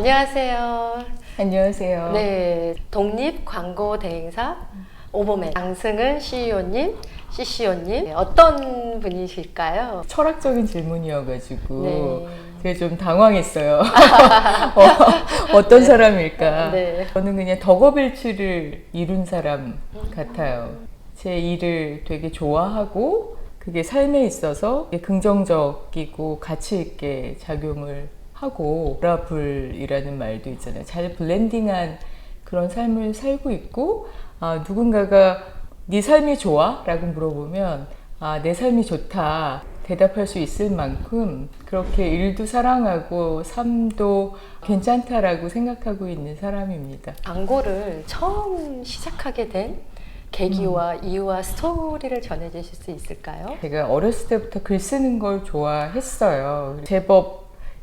안녕하세요. 안녕하세요. 네, 독립 광고 대행사 오버맨 장승은 CEO님, CCO님 어떤 분이실까요? 철학적인 질문이어가지고 네. 제가 좀 당황했어요. 어, 떤 사람일까? 네. 저는 그냥 덕업일치를 이룬 사람 같아요. 제 일을 되게 좋아하고 그게 삶에 있어서 긍정적이고 가치 있게 작용을 하고 브라불이라는 말도 있잖아요. 잘 블렌딩한 그런 삶을 살고 있고 아, 누군가가 네 삶이 좋아? 라고 물어보면 아, 내 삶이 좋다. 대답할 수 있을 만큼 그렇게 일도 사랑하고 삶도 괜찮다라고 생각하고 있는 사람입니다. 광고를 처음 시작하게 된 계기와 이유와 스토리를 전해주실 수 있을까요? 제가 어렸을 때부터 글 쓰는 걸 좋아했어요. 제법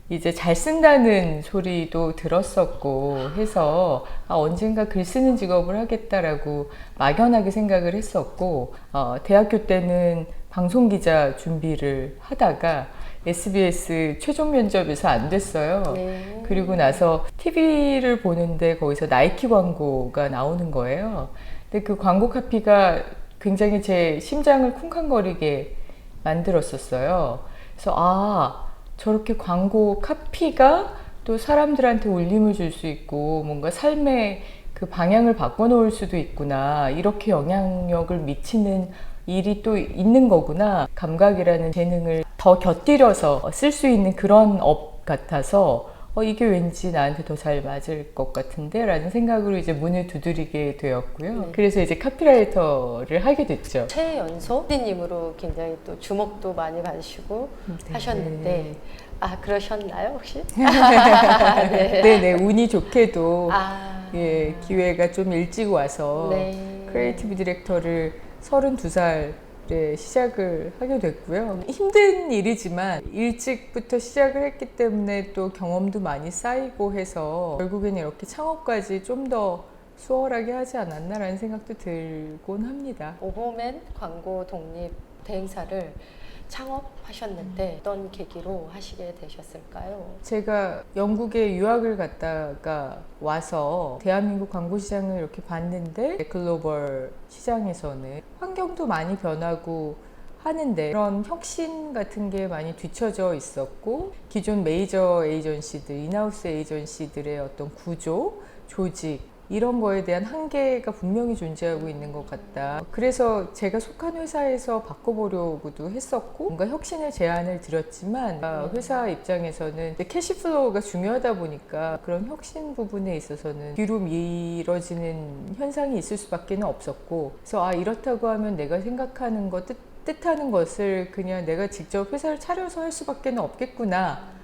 이제 잘 쓴다는 소리도 들었었고 해서 아, 언젠가 글 쓰는 직업을 하겠다라고 막연하게 생각을 했었고 어, 대학교 때는 방송 기자 준비를 하다가 SBS 최종 면접에서 안 됐어요. 네. 그리고 나서 TV를 보는데 거기서 나이키 광고가 나오는 거예요. 근데 그 광고 카피가 굉장히 제 심장을 쿵쾅거리게 만들었었어요. 그래서 아, 저렇게 광고 카피가 또 사람들한테 울림을 줄 수 있고 뭔가 삶의 그 방향을 바꿔놓을 수도 있구나. 이렇게 영향력을 미치는 일이 또 있는 거구나. 감각이라는 재능을 더 곁들여서 쓸 수 있는 그런 업 같아서 어, 이게 왠지 나한테 더 잘 맞을 것 같은데? 라는 생각으로 이제 문을 두드리게 되었고요. 네. 그래서 이제 카피라이터를 하게 됐죠. 최연소 PD님으로 굉장히 또 주목도 많이 받으시고 네. 하셨는데 아 그러셨나요 혹시? 네. 네, 운이 좋게도 아, 예, 기회가 좀 일찍 와서 네. 크리에이티브 디렉터를 32살 에 시작을 하게 됐고요. 힘든 일이지만 일찍부터 시작을 했기 때문에 또 경험도 많이 쌓이고 해서 결국에는 이렇게 창업까지 좀 더 수월하게 하지 않았나라는 생각도 들곤 합니다. 오버맨 광고 독립 대행사를 창업하셨는데 어떤 계기로 하시게 되셨을까요? 제가 영국에 유학을 갔다가 와서 대한민국 광고 시장을 이렇게 봤는데 글로벌 시장에서는 환경도 많이 변하고 하는데 그런 혁신 같은 게 많이 뒤처져 있었고 기존 메이저 에이전시들, 인하우스 에이전시들의 어떤 구조, 조직 이런 거에 대한 한계가 분명히 존재하고 있는 것 같다. 그래서 제가 속한 회사에서 바꿔보려고도 했었고, 뭔가 혁신의 제안을 드렸지만, 아, 회사 입장에서는 캐시플로우가 중요하다 보니까 그런 혁신 부분에 있어서는 뒤로 미뤄지는 현상이 있을 수밖에 없었고, 그래서 아, 이렇다고 하면 내가 생각하는 것, 뜻, 뜻하는 것을 그냥 내가 직접 회사를 차려서 할 수밖에 없겠구나.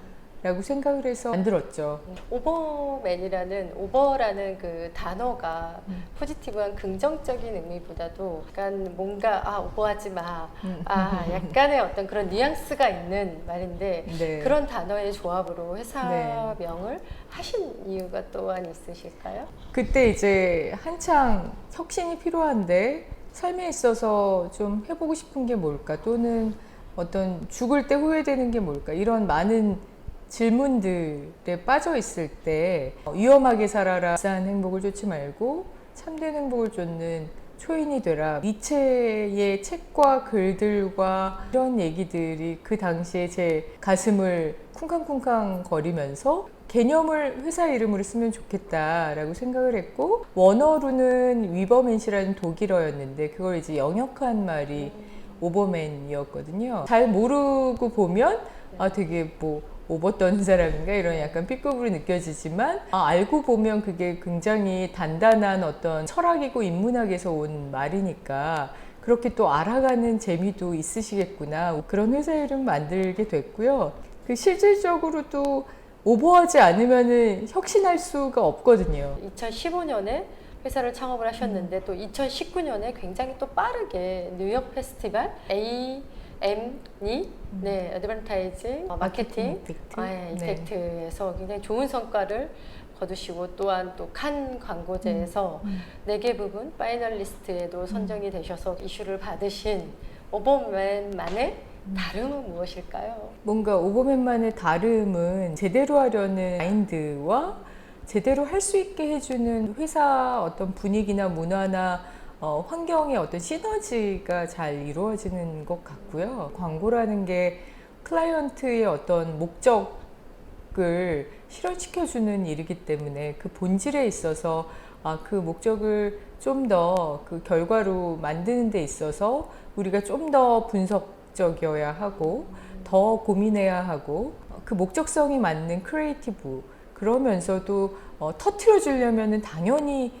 라고 생각을 해서 만들었죠. 오버맨이라는 오버라는 그 단어가 음. 포지티브한 긍정적인 의미보다도 약간 뭔가 아 오버하지 마. 음. 아 약간의 어떤 그런 뉘앙스가 있는 말인데 네. 그런 단어의 조합으로 회사명을 네. 하신 이유가 또한 있으실까요? 그때 이제 한창 혁신이 필요한데 삶에 있어서 좀 해보고 싶은 게 뭘까 또는 어떤 죽을 때 후회되는 게 뭘까 이런 많은 질문들에 빠져 있을 때 어, 위험하게 살아라 비싼 행복을 쫓지 말고 참된 행복을 쫓는 초인이 되라 니체의 책과 글들과 이런 얘기들이 그 당시에 제 가슴을 쿵쾅쿵쾅 거리면서 개념을 회사 이름으로 쓰면 좋겠다라고 생각을 했고 원어로는 위버맨시라는 독일어였는데 그걸 이제 영역한 말이 오버맨이었거든요. 잘 모르고 보면 아 되게 뭐 오버 떠는 사람인가 이런 약간 B급으로 느껴지지만 아, 알고 보면 그게 굉장히 단단한 어떤 철학이고 인문학에서 온 말이니까 그렇게 또 알아가는 재미도 있으시겠구나 그런 회사 이름 만들게 됐고요. 그 실질적으로 또 오버하지 않으면은 혁신할 수가 없거든요. 2015년에 회사를 창업을 하셨는데 또 2019년에 굉장히 또 빠르게 뉴욕 페스티벌 A M이 네 어드밴타이징 어, 마케팅 이펙트. 아, 예, 네. 이펙트에서 굉장히 좋은 성과를 거두시고 또한 또 칸 광고제에서 네 개 부분 파이널리스트에도 선정이 되셔서 이슈를 받으신 오버맨만의 다름은 무엇일까요? 뭔가 오버맨만의 다름은 제대로 하려는 마인드와 제대로 할 수 있게 해주는 회사 어떤 분위기나 문화나 어, 환경의 어떤 시너지가 잘 이루어지는 것 같고요. 광고라는 게 클라이언트의 어떤 목적을 실현시켜주는 일이기 때문에 그 본질에 있어서 아, 그 목적을 좀 더 그 결과로 만드는 데 있어서 우리가 좀 더 분석적이어야 하고 더 고민해야 하고 그 목적성이 맞는 크리에이티브 그러면서도 어, 터트려 주려면은 당연히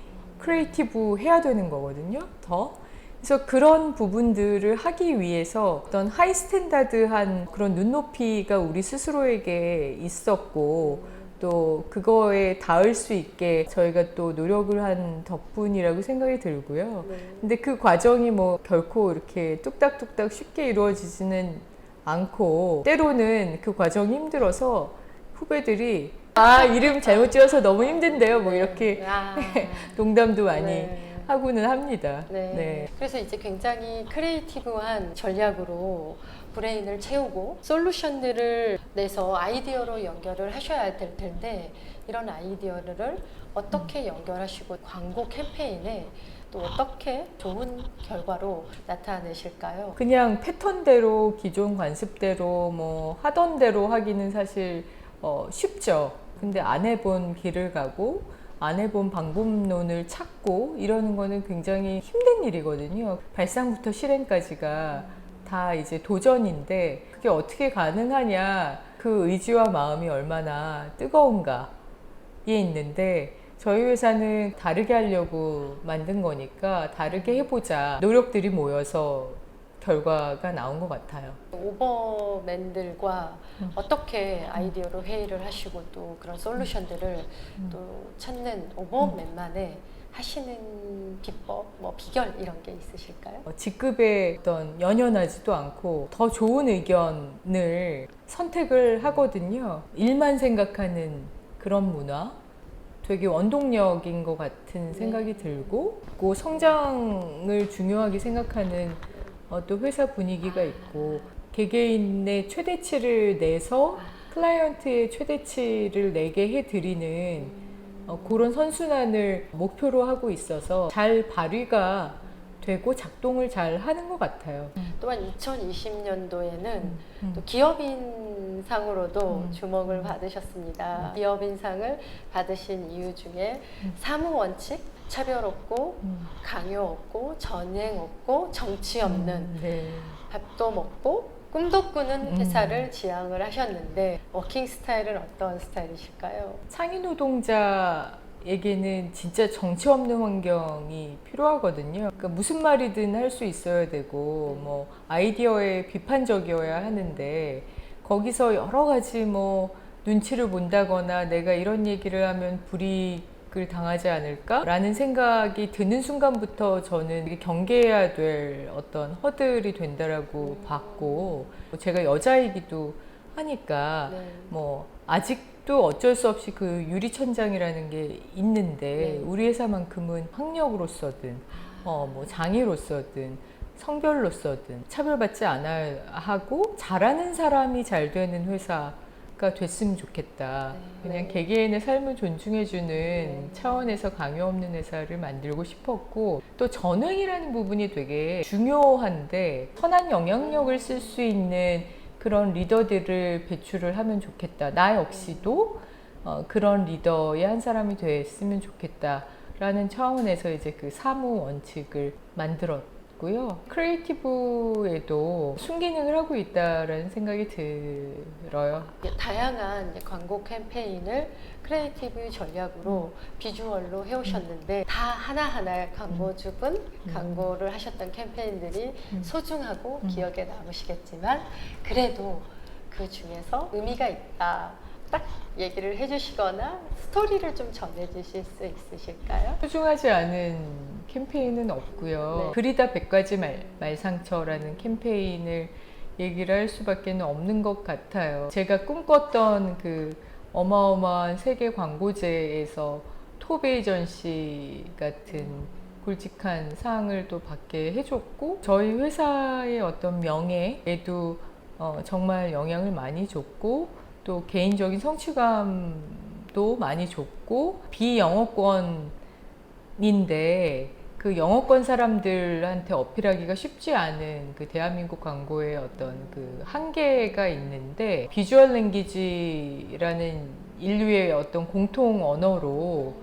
크리에이티브 해야 되는 거거든요. 더. 그래서 그런 부분들을 하기 위해서 어떤 하이 스탠다드한 그런 눈높이가 우리 스스로에게 있었고 또 그거에 닿을 수 있게 저희가 또 노력을 한 덕분이라고 생각이 들고요. 네. 근데 그 과정이 뭐 결코 이렇게 뚝딱뚝딱 쉽게 이루어지지는 않고 때로는 그 과정이 힘들어서 후배들이 아 이름 잘못 지어서 너무 힘든데요 뭐 이렇게 아, 농담도 많이 네. 하고는 합니다. 네. 네. 그래서 이제 굉장히 크리에이티브한 전략으로 브레인을 채우고 솔루션들을 내서 아이디어로 연결을 하셔야 될 텐데 이런 아이디어를 어떻게 연결하시고 광고 캠페인에 또 어떻게 좋은 결과로 나타내실까요? 그냥 패턴대로 기존 관습대로 뭐 하던 대로 하기는 사실 어, 쉽죠. 근데 안 해본 길을 가고 안 해본 방법론을 찾고 이러는 거는 굉장히 힘든 일이거든요. 발상부터 실행까지가 다 이제 도전인데 그게 어떻게 가능하냐 그 의지와 마음이 얼마나 뜨거운가에 있는데 저희 회사는 다르게 하려고 만든 거니까 다르게 해보자 노력들이 모여서 결과가 나온 것 같아요. 오버맨들과 어떻게 아이디어로 회의를 하시고 또 그런 솔루션들을 또 찾는 오버맨만의 하시는 비법, 뭐 비결 이런 게 있으실까요? 어, 직급에 어떤 연연하지도 않고 더 좋은 의견을 선택을 하거든요. 일만 생각하는 그런 문화. 되게 원동력인 것 같은 생각이 들고, 그 성장을 중요하게 생각하는 어, 또 회사 분위기가 있고, 개개인의 최대치를 내서 클라이언트의 최대치를 내게 해드리는 어, 그런 선순환을 목표로 하고 있어서 잘 발휘가 되고 작동을 잘 하는 것 같아요. 또한 2020년도에는 음. 또 기업인상으로도 음. 주목을 받으셨습니다. 기업인상을 받으신 이유 중에 음. 사무 원칙, 차별 없고 음. 강요 없고 전행 없고 정치 없는 음, 네. 밥도 먹고 꿈도 꾸는 음. 회사를 지향을 하셨는데 워킹 스타일은 어떤 스타일이실까요? 상위 노동자 에게는 진짜 정치 없는 환경이 필요하거든요. 그러니까 무슨 말이든 할 수 있어야 되고 뭐 아이디어에 비판적이어야 하는데 거기서 여러 가지 뭐 눈치를 본다거나 내가 이런 얘기를 하면 불이 익을 당하지 않을까라는 생각이 드는 순간부터 저는 경계해야 될 어떤 허들이 된다라고 봤고 제가 여자이기도 하니까 네. 뭐 아직도 어쩔 수 없이 그 유리천장이라는 게 있는데 네. 우리 회사만큼은 학력으로서든 어 뭐 장애로서든 성별로서든 차별받지 않아 하고 잘하는 사람이 잘 되는 회사 가 됐으면 좋겠다. 네. 그냥 네. 개개인의 삶을 존중해주는 네. 차원에서 강요 없는 회사를 만들고 싶었고 또 전능이라는 부분이 되게 중요한데 선한 영향력을 쓸 수 있는 그런 리더들을 배출을 하면 좋겠다. 나 역시도 어, 그런 리더의 한 사람이 됐으면 좋겠다 라는 차원에서 이제 그 사무 원칙을 만들었 고요. 크리에이티브에도 순기능을 하고 있다라는 생각이 들어요. 다양한 광고 캠페인을 크리에이티브 전략으로 비주얼로 해오셨는데 다 하나하나의 광고주분 광고를 하셨던 캠페인들이 음. 소중하고 음. 기억에 남으시겠지만 그래도 그 중에서 의미가 있다 딱 얘기를 해주시거나 스토리를 좀 전해주실 수 있으실까요? 소중하지 않은 캠페인은 없고요. 네. 그리다 백가지 말, 말상처라는 캠페인을 얘기를 할 수밖에 없는 것 같아요. 제가 꿈꿨던 그 어마어마한 세계 광고제에서 톱 에이전시 같은 굵직한 상을 또 받게 해줬고 저희 회사의 어떤 명예에도 어, 정말 영향을 많이 줬고 또 개인적인 성취감도 많이 줬고 비영어권인데 그 영어권 사람들한테 어필하기가 쉽지 않은 그 대한민국 광고의 어떤 그 한계가 있는데 비주얼 랭귀지라는 인류의 어떤 공통 언어로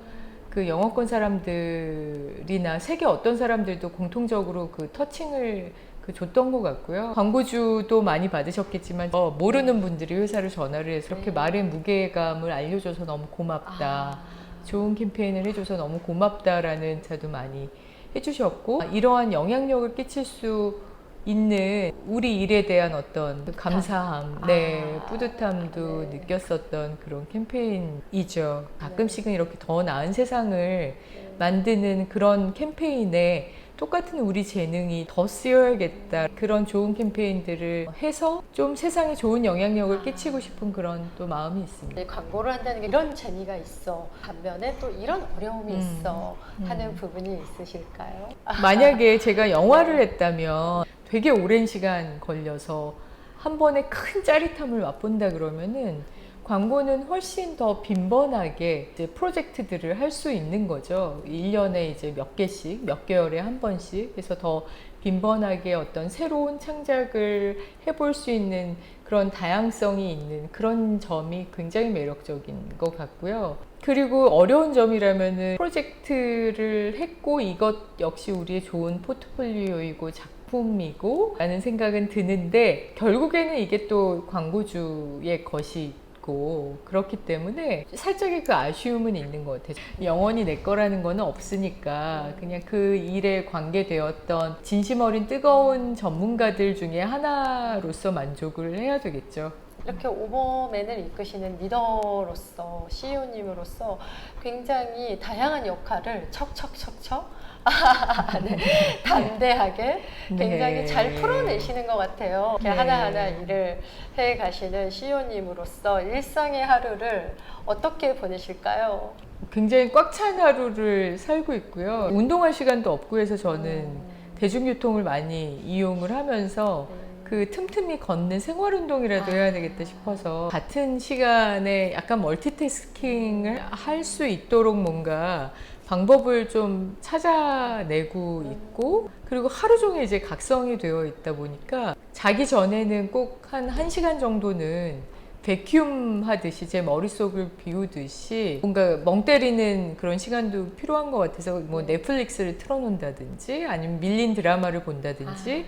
그 영어권 사람들이나 세계 어떤 사람들도 공통적으로 그 터칭을 그 줬던 것 같고요. 광고주도 많이 받으셨겠지만 어, 모르는 분들이 회사를 전화를 해서 이렇게 네. 말의 무게감을 알려줘서 너무 고맙다. 아, 좋은 캠페인을 해줘서 너무 고맙다라는 자도 많이 해주셨고 이러한 영향력을 끼칠 수 있는 우리 일에 대한 어떤 그 감사함, 네, 아, 뿌듯함도 네. 느꼈었던 그런 캠페인이죠. 가끔씩은 네. 이렇게 더 나은 세상을 만드는 그런 캠페인에 똑같은 우리 재능이 더 쓰여야겠다. 그런 좋은 캠페인들을 해서 좀 세상에 좋은 영향력을 아. 끼치고 싶은 그런 또 마음이 있습니다. 네, 광고를 한다는 게 이런 재미가 있어. 반면에 또 이런 어려움이 음, 있어. 하는 음. 부분이 있으실까요? 만약에 제가 영화를 했다면 되게 오랜 시간 걸려서 한 번에 큰 짜릿함을 맛본다 그러면은 광고는 훨씬 더 빈번하게 이제 프로젝트들을 할 수 있는 거죠. 1년에 이제 몇 개씩, 몇 개월에 한 번씩. 그래서 더 빈번하게 어떤 새로운 창작을 해볼 수 있는 그런 다양성이 있는 그런 점이 굉장히 매력적인 것 같고요. 그리고 어려운 점이라면은 프로젝트를 했고 이것 역시 우리의 좋은 포트폴리오이고 작품이고 라는 생각은 드는데 결국에는 이게 또 광고주의 것이 있고 그렇기 때문에 살짝의 그 아쉬움은 있는 것 같아요. 영원히 내 거라는 거는 없으니까 그냥 그 일에 관계되었던 진심 어린 뜨거운 전문가들 중에 하나로서 만족을 해야 되겠죠. 이렇게 오버맨을 이끄시는 리더로서 CEO님으로서 굉장히 다양한 역할을 척척척척 네, 담대하게 굉장히 네. 잘 풀어내시는 것 같아요. 이렇게 네. 하나하나 일을 해 가시는 CEO님으로서 일상의 하루를 어떻게 보내실까요? 굉장히 꽉 찬 하루를 살고 있고요. 운동할 시간도 없고 해서 저는 음, 대중교통을 많이 이용을 하면서 음. 그 틈틈이 걷는 생활 운동이라도 아. 해야 되겠다 싶어서 같은 시간에 약간 멀티태스킹을 할 수 있도록 뭔가 방법을 좀 찾아내고 있고 그리고 하루 종일 이제 각성이 되어 있다 보니까 자기 전에는 꼭 한 1시간 정도는 베큐um 하듯이 제 머릿속을 비우듯이 뭔가 멍 때리는 그런 시간도 필요한 것 같아서 뭐 넷플릭스를 틀어놓는다든지 아니면 밀린 드라마를 본다든지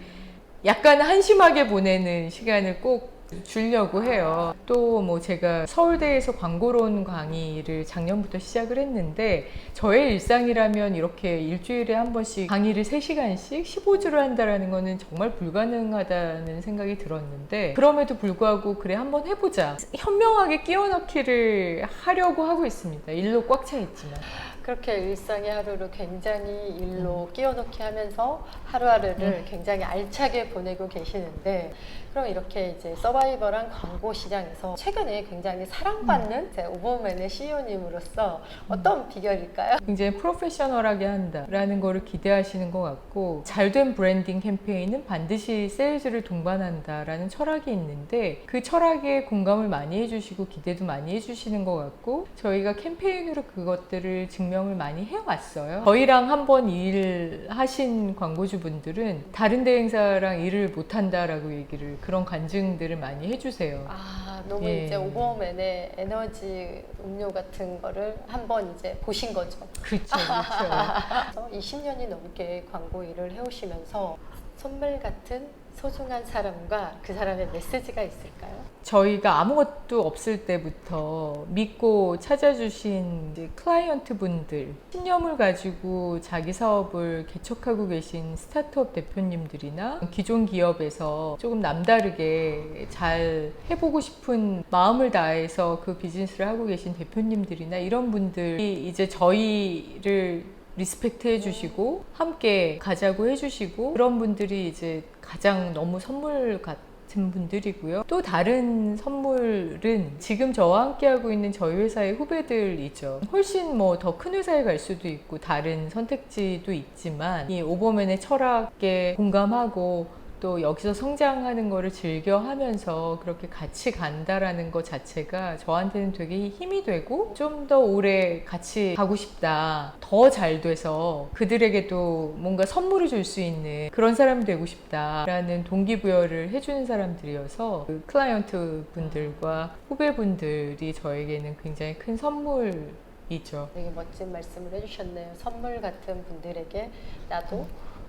약간 한심하게 보내는 시간을 꼭 주려고 해요. 또 뭐 제가 서울대에서 광고론 강의를 작년부터 시작을 했는데 저의 일상이라면 이렇게 일주일에 한 번씩 강의를 3시간씩 15주를 한다라는 거는 정말 불가능하다는 생각이 들었는데 그럼에도 불구하고 그래 한번 해보자. 현명하게 끼워 넣기를 하려고 하고 있습니다. 일로 꽉 차 있지만. 그렇게 일상의 하루를 굉장히 일로 끼워넣기 하면서 하루하루를 굉장히 알차게 보내고 계시는데 그럼 이렇게 이제 서바이벌한 광고 시장에서 최근에 굉장히 사랑받는 제 오버맨의 CEO님으로서 어떤 비결일까요? 굉장히 프로페셔널하게 한다라는 거를 기대하시는 것 같고 잘된 브랜딩 캠페인은 반드시 세일즈를 동반한다라는 철학이 있는데 그 철학에 공감을 많이 해주시고 기대도 많이 해주시는 것 같고 저희가 캠페인으로 그것들을 증명을 많이 해왔어요. 저희랑 한번 일하신 광고주분들은 다른 대행사랑 일을 못한다라고 얘기를 그런 간증들을 많이 해주세요. 아 너무 예. 이제 오버맨의 에너지 음료 같은 거를 한번 이제 보신 거죠. 그렇죠, 그렇죠. 그래서 20년이 넘게 광고 일을 해오시면서 선물 같은 소중한 사람과 그 사람의 메시지가 있을까요? 저희가 아무것도 없을 때부터 믿고 찾아주신 클라이언트 분들, 신념을 가지고 자기 사업을 개척하고 계신 스타트업 대표님들이나 기존 기업에서 조금 남다르게 잘 해보고 싶은 마음을 다해서 그 비즈니스를 하고 계신 대표님들이나 이런 분들이 이제 저희를 리스펙트 해주시고 함께 가자고 해주시고 그런 분들이 이제 가장 너무 선물 같은 분들이고요. 또 다른 선물은 지금 저와 함께 하고 있는 저희 회사의 후배들이죠. 훨씬 뭐 더 큰 회사에 갈 수도 있고 다른 선택지도 있지만 이 오버맨의 철학에 공감하고 또 여기서 성장하는 거를 즐겨 하면서 그렇게 같이 간다라는 것 자체가 저한테는 되게 힘이 되고 좀 더 오래 같이 가고 싶다. 더 잘 돼서 그들에게도 뭔가 선물을 줄 수 있는 그런 사람이 되고 싶다라는 동기부여를 해주는 사람들이어서 그 클라이언트 분들과 후배분들이 저에게는 굉장히 큰 선물 이죠. 되게 멋진 말씀을 해주셨네요. 선물 같은 분들에게 나도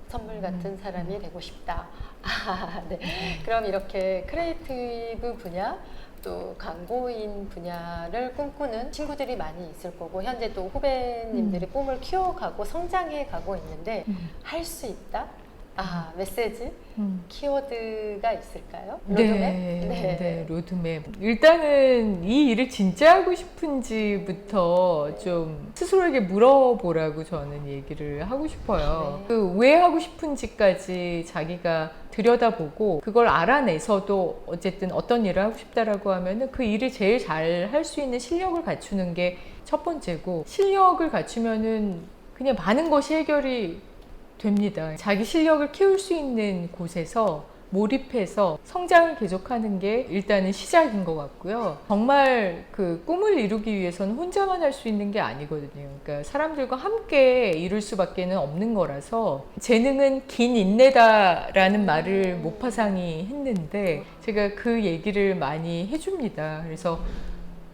선물 같은 사람이 되고 싶다. 아, 네. 그럼 이렇게 크리에이티브 분야 또 광고인 분야를 꿈꾸는 친구들이 많이 있을 거고 현재 또 후배님들이 꿈을 키워가고 성장해 가고 있는데 할 수 있다. 아 메시지 음. 키워드가 있을까요? 네, 로드맵? 네. 로드맵. 일단은 이 일을 진짜 하고 싶은지부터 좀 스스로에게 물어보라고 저는 얘기를 하고 싶어요. 네. 그왜 하고 싶은지까지 자기가 들여다보고 그걸 알아내서도 어쨌든 어떤 일을 하고 싶다라고 하면은 그 일을 제일 잘 할 수 있는 실력을 갖추는 게 첫 번째고 실력을 갖추면은 그냥 많은 것이 해결이 됩니다. 자기 실력을 키울 수 있는 곳에서 몰입해서 성장을 계속하는 게 일단은 시작인 것 같고요. 정말 그 꿈을 이루기 위해서는 혼자만 할 수 있는 게 아니거든요. 그러니까 사람들과 함께 이룰 수밖에 는 없는 거라서 재능은 긴 인내다라는 말을 모파상이 했는데 제가 그 얘기를 많이 해줍니다. 그래서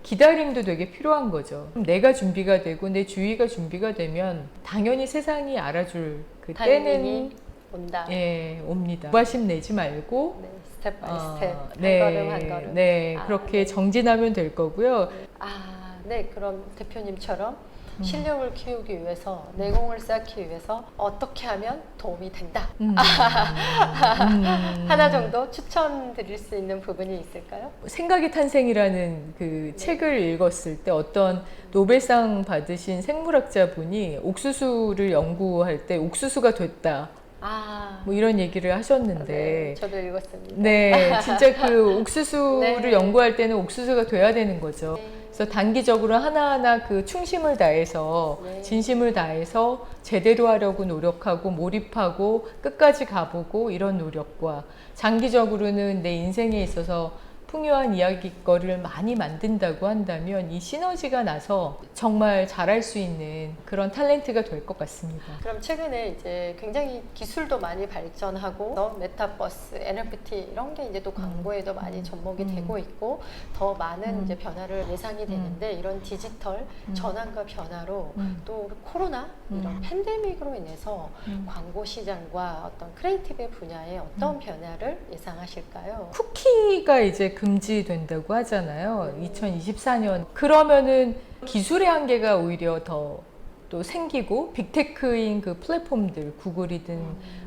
기다림도 되게 필요한 거죠. 내가 준비가 되고 내 주위가 준비가 되면 당연히 세상이 알아줄 그 때는 타이밍이 온다. 예 옵니다. 무바심 내지 말고 네, 스텝 바이 어, 스텝 한 네, 걸음 한 걸음. 네 아, 그렇게 네. 정진하면 될 거고요. 아, 네. 그럼 대표님처럼 음. 실력을 키우기 위해서 내공을 쌓기 위해서 어떻게 하면 도움이 된다. 음, 음, 하나 정도 추천드릴 수 있는 부분이 있을까요? 생각의 탄생이라는 그 책을 읽었을 때 어떤 노벨상 받으신 생물학자 분이 옥수수를 연구할 때 옥수수가 됐다. 아, 뭐 이런 얘기를 하셨는데 네, 저도 읽었습니다. 네, 진짜 그 옥수수를 네. 연구할 때는 옥수수가 돼야 되는 거죠. 네. 그래서 단기적으로 하나하나 그 충심을 다해서 네. 진심을 다해서 제대로 하려고 노력하고 몰입하고 끝까지 가보고 이런 노력과 장기적으로는 내 인생에 있어서 풍요한 이야기거리를 많이 만든다고 한다면 이 시너지가 나서 정말 잘할 수 있는 그런 탤런트가 될 것 같습니다. 그럼 최근에 이제 굉장히 기술도 많이 발전하고 더 메타버스, NFT 이런 게 이제 또 광고에도 많이 접목이 음. 되고 있고 더 많은 음. 이제 변화를 예상이 되는데 이런 디지털 음. 전환과 변화로 음. 또 코로나 이런 음. 팬데믹으로 인해서 음. 광고 시장과 어떤 크리에이티브 분야에 어떤 변화를 예상하실까요? 쿠키가 이제 금지된다고 하잖아요. 2024년. 그러면은 기술의 한계가 오히려 더 또 생기고 빅테크인 그 플랫폼들, 구글이든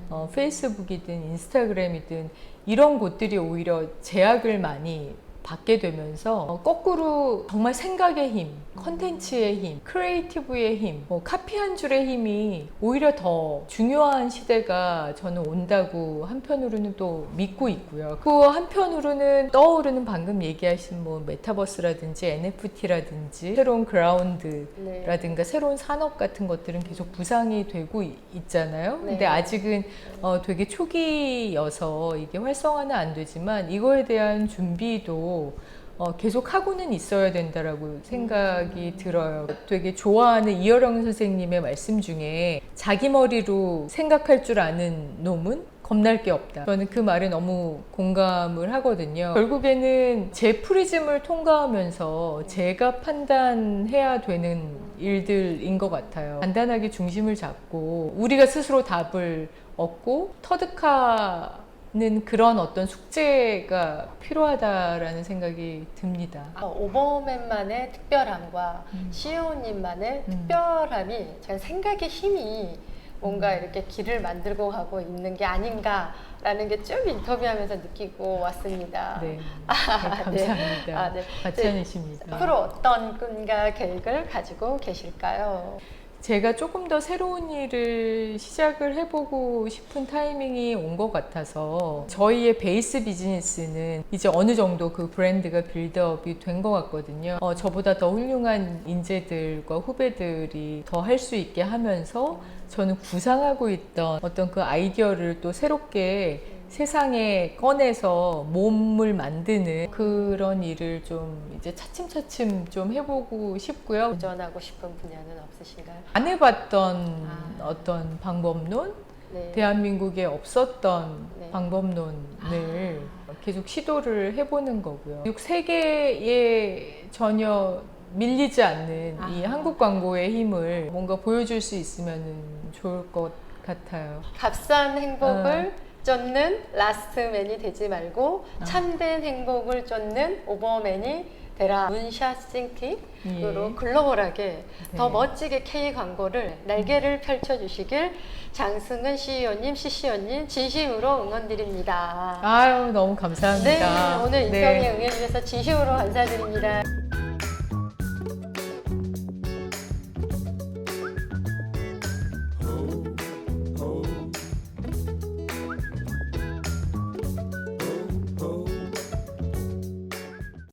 어, 페이스북이든 인스타그램이든 이런 곳들이 오히려 제약을 많이 받게 되면서 어, 거꾸로 정말 생각의 힘, 컨텐츠의 힘, 크리에이티브의 힘, 뭐 카피 한 줄의 힘이 오히려 더 중요한 시대가 저는 온다고 한편으로는 또 믿고 있고요. 그 한편으로는 떠오르는 방금 얘기하신 뭐 메타버스라든지 NFT라든지 새로운 그라운드 네. 라든가 새로운 산업 같은 것들은 계속 부상이 되고 이- 있잖아요. 네. 근데 아직은 어, 되게 초기여서 이게 활성화는 안 되지만 이거에 대한 준비도 어, 계속 하고는 있어야 된다라고 생각이 들어요. 되게 좋아하는 이어령 선생님의 말씀 중에 자기 머리로 생각할 줄 아는 놈은 겁날 게 없다. 저는 그 말에 너무 공감을 하거든요. 결국에는 제 프리즘을 통과하면서 제가 판단해야 되는 일들인 것 같아요. 간단하게 중심을 잡고 우리가 스스로 답을 얻고 터득하 는 그런 어떤 숙제가 필요하다라는 생각이 듭니다. 아, 오버맨만의 특별함과 음. CEO님만의 음. 특별함이 제 생각의 힘이 뭔가 이렇게 길을 만들고 가고 있는 게 아닌가라는 게 쭉 인터뷰하면서 느끼고 왔습니다. 네, 아, 네, 감사합니다. 아, 네. 과찬이십니다. 앞으로 어떤 꿈과 계획을 가지고 계실까요? 제가 조금 더 새로운 일을 시작을 해보고 싶은 타이밍이 온 것 같아서 저희의 베이스 비즈니스는 이제 어느 정도 그 브랜드가 빌드업이 된 것 같거든요. 어, 저보다 더 훌륭한 인재들과 후배들이 더 할 수 있게 하면서 저는 구상하고 있던 어떤 그 아이디어를 또 새롭게 세상에 꺼내서 몸을 만드는 그런 일을 좀 이제 차츰차츰 좀 해보고 싶고요. 도전하고 싶은 분야는 없으신가요? 안 해봤던 아. 어떤 방법론, 네. 대한민국에 없었던 네. 방법론을 계속 시도를 해보는 거고요. 육 세계에 전혀 밀리지 않는 이 아. 한국 광고의 힘을 뭔가 보여줄 수 있으면 좋을 것 같아요. 값싼 어. 행복을 쫓는 라스트맨이 되지 말고 어. 참된 행복을 쫓는 오버맨이 되라. 문샷 싱팁으로 예. 글로벌하게 더 네. 멋지게 K 광고를 날개를 펼쳐주시길 장승은 CEO님, CCO님 진심으로 응원드립니다. 아유 너무 감사합니다. 네, 오늘 네. 인터뷰에 응해주셔서 진심으로 감사드립니다.